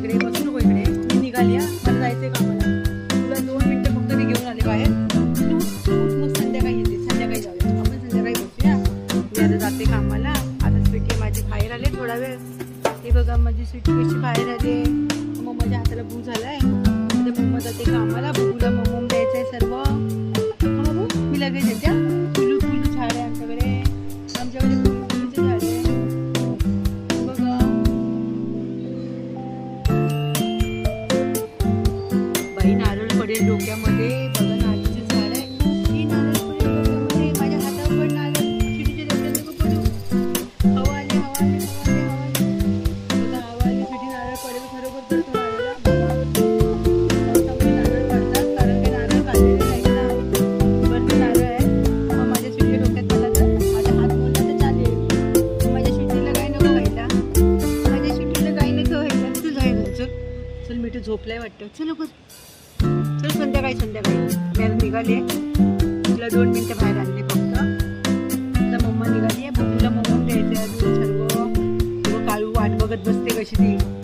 इकडे बसू नको इकडे. मी निघाली हा? मला जायचंय कामाला तुला दोन मिनटं फक्त मी घेऊन आले बाहेर. तू मग संध्याकाळी येते. संध्याकाळी जाऊया. आपण संध्याकाळी बसूया. मी आता जाते कामाला. आता स्वीटी माझी बाहेर आले थोडा वेळ. हे बघा माझी स्वीटी कशी बाहेर आले. मग माझ्या हाताला भू झालाय. आता मम्मा जाते कामाला. भूला मम्मा आहे सर्व. बाई नारळ पडेल डोक्यामध्ये. बघा झाड आहे. ही नारळ पडेल डोक्यामध्ये. माझ्या हातावर पण नारळ डोक्यात नको पडू हवा आली हवा आली हवा आली हवा आली. शिटी नारळ पडेल. खरोखर तर नारळ नारळ आहे. माझ्या डोक्यात माझ्या माझ्या काही झोपलाय वाटतं. चल लवकर. चल संध्याकाळी संध्याकाळी मी आता तुला दोन मिनटं बाहेर आणले फक्त. आता मम्मा निघाली आहे तुला मम्मा द्यायचं आहे. सर्व काळू वाट बघत बसते कशी ती.